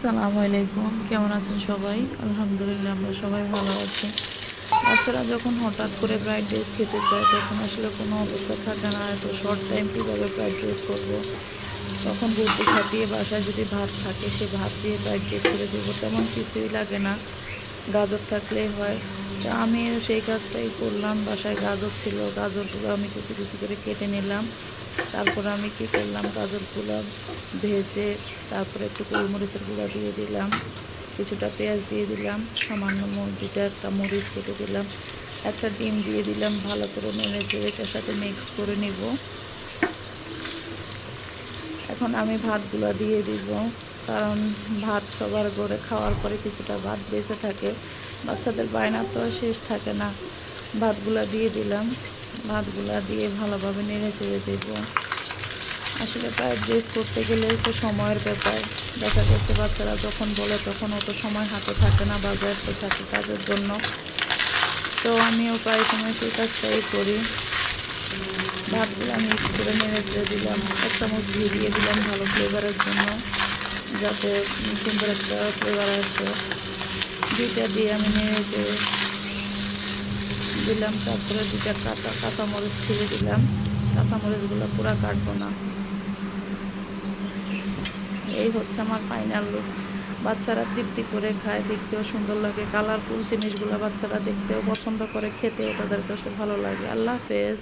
আসসালামু আলাইকুম। কেমন আছেন সবাই? আলহামদুলিল্লাহ, আমরা সবাই ভালো আছি। বাচ্চারা যখন হঠাৎ করে ফ্রাইড রাইস খেতে চায় তখন আসলে কোনো অবস্থা থাকে না। এত শর্ট টাইম কীভাবে ফ্রাইড রাইস করব? তখন বুদ্ধি খাটিয়ে বাসায় যদি ভাত থাকে, সে ভাত দিয়ে ফ্রাইড রাইস করে দেবো। তেমন কিছুই লাগে না। গাজর থাকলেই হয়। তা আমি সেই কাজটাই করলাম। বাসায় গাজর ছিল। গাজরগুলো আমি কিছু কিছু করে কেটে নিলাম। তারপর আমি কী করলাম? গাজরগুলো ভেজে তারপরে একটু গোলমরিচের গুঁড়া দিয়ে দিলাম, কিছুটা পেঁয়াজ দিয়ে দিলাম, সামান্য ম- দুটা একটা মরিচ কেটে দিলাম, একটা ডিম দিয়ে দিলাম, ভালো করে নেড়ে চেড়ে এটার সাথে মিক্স করে নিব। এখন আমি ভাতগুলো দিয়ে দিব, কারণ ভাত সবার করে খাওয়ার পরে কিছুটা ভাত বেঁচে থাকে, বাচ্চাদের বায়না তো শেষ থাকে না। ভাতগুলা দিয়ে দিলাম, ভাতগুলা দিয়ে ভালোভাবে নেড়ে চেড়ে দেব। আসলে প্রায় ড্রেস করতে গেলে তো সময়ের ব্যাপার। দেখা যাচ্ছে বাচ্চারা যখন বলে তখন অত সময় হাতে থাকে না বা ব্যস্ত থাকে কাজের জন্য। তো আমিও প্রায় সময় সেই কাজটাই করি। ভাতগুলো আমি একটু করে নেড়ে চেড়ে দিলাম, এক চামচ ঘি দিয়ে দিলাম ভালো ফ্লেভারের জন্য, যাতে সুন্দর একটা ফ্লেভার আসে। ঘিটা দিয়ে আমি নেড়ে দিলাম, তারপরে দুটা কাঁচা কাঁচামরিচ ছিঁড়ে দিলাম। কাঁচামরিচগুলো পুরো কাটবো না। এই হচ্ছে আমার ফাইনাল লুক বাচ্চারা তৃপ্তি করে খায়, দেখতেও সুন্দর লাগে। কালারফুল জিনিসগুলো বাচ্চারা দেখতেও পছন্দ করে, খেতেও তাদের কাছে ভালো লাগে। আল্লাহ হাফেজ।